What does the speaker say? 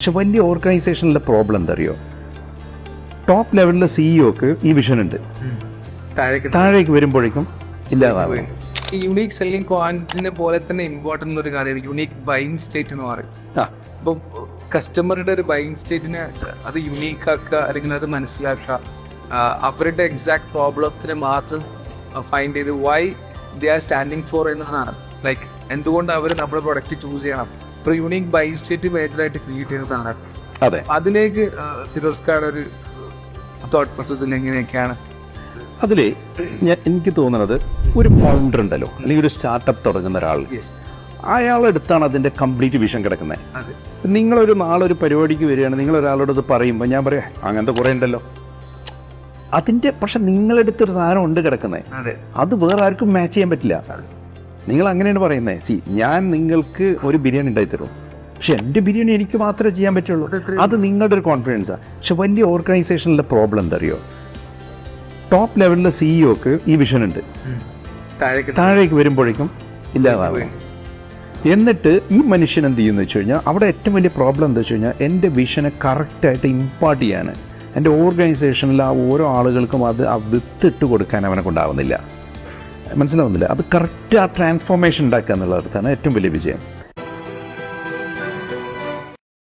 പക്ഷെ വലിയ ഓർഗനൈസേഷനിലെ പ്രോബ്ലം എന്താ അറിയോ ടോപ്പ് ലെവലിലെ സിഇഒക്ക് ഈ വിഷൻ ഉണ്ട്. താഴേക്ക് വരുമ്പോഴേക്കും ഇല്ലാതാവും. ഈ യുണീക് സെല്ലിംഗ് പോയിന്റിനെ പോലെ തന്നെ ഇമ്പോർട്ടന്റ് ഒരു കാര്യമാണ്. യുണീക് ബൈങ് സ്റ്റേറ്റ് എന്ന് പറയും. അപ്പം കസ്റ്റമറുടെ ഒരു ബൈങ് സ്റ്റേറ്റിനെ അത് യുണീക്ക് ആക്കുക അല്ലെങ്കിൽ അത് മനസ്സിലാക്കുക അവരുടെ എക്സാക്ട് പ്രോബ്ലത്തിനെ മാത്രം ഫൈൻഡ് ചെയ്ത് why they are standing for എന്നതാണ്. ലൈക്ക് എന്തുകൊണ്ട് അവർ നമ്മുടെ പ്രൊഡക്റ്റ് ചൂസ് ചെയ്യണം? ഇപ്പോൾ യുണീക് ബൈ സ്റ്റേറ്റ് മേജറായിട്ട് ക്രിയേറ്റ് ചെയ്യുന്ന സാധനമാണ് അതെ. അതിലേക്ക് തിരസ്കാരം ഒരു തോട്ട് പ്രോസസ്സിൽ എങ്ങനെയൊക്കെയാണ്? അതിൽ ഞാൻ എനിക്ക് തോന്നുന്നത് ഒരു ഫൗണ്ടർ ഉണ്ടല്ലോ അല്ലെങ്കിൽ ഒരു സ്റ്റാർട്ടപ്പ് തുടങ്ങുന്ന ഒരാൾ. അയാളെടുത്താണ് അതിന്റെ കംപ്ലീറ്റ് വിഷൻ കിടക്കുന്നത് നിങ്ങളൊരു നാളൊരു പരിപാടിക്ക് വരികയാണ് നിങ്ങൾ ഒരാളോട് ഇത് പറയുമ്പോൾ ഞാൻ പറയാം അങ്ങനത്തെ കുറേ ഉണ്ടല്ലോ. അതിന്റെ പക്ഷെ നിങ്ങളെടുത്തൊരു സാധനം ഉണ്ട് കിടക്കുന്നത് അത്. വേറെ ആർക്കും മാച്ച് ചെയ്യാൻ പറ്റില്ല. നിങ്ങൾ അങ്ങനെയാണ് പറയുന്നത് സി ഞാൻ നിങ്ങൾക്ക് ഒരു ബിരിയാണി ഉണ്ടാക്കി തരും പക്ഷെ എന്റെ ബിരിയാണി എനിക്ക് മാത്രമേ ചെയ്യാൻ പറ്റുള്ളൂ. അത് നിങ്ങളുടെ ഒരു കോൺഫിഡൻസാണ് പക്ഷെ വലിയ ഓർഗനൈസേഷനിലെ പ്രോബ്ലം എന്തറിയോ ടോപ്പ് ലെവലിലെ സിഇഒക്ക് ഈ വിഷൻ ഉണ്ട്. താഴേക്ക് താഴേക്ക് വരുമ്പോഴേക്കും ഇല്ലാതാവും. എന്നിട്ട് ഈ മനുഷ്യൻ എന്ത് ചെയ്യുന്നു വെച്ച് കഴിഞ്ഞാൽ അവിടെ ഏറ്റവും വലിയ പ്രോബ്ലം എന്താ വെച്ച് കഴിഞ്ഞാൽ എന്റെ വിഷനെ കറക്റ്റായിട്ട് ഇമ്പാർട്ട് ചെയ്യാൻ എന്റെ ഓർഗനൈസേഷനിൽ ആ ഓരോ ആളുകൾക്കും അത് ആ വിത്തിട്ട് കൊടുക്കാൻ അവനെ കൊണ്ടാവുന്നില്ല മനസ്സിലാവുന്നില്ല. അത് കറക്റ്റ് ആ ട്രാൻസ്ഫോർമേഷൻ ഉണ്ടാക്കുക എന്നുള്ളതാണ് ഏറ്റവും വലിയ വിജയം.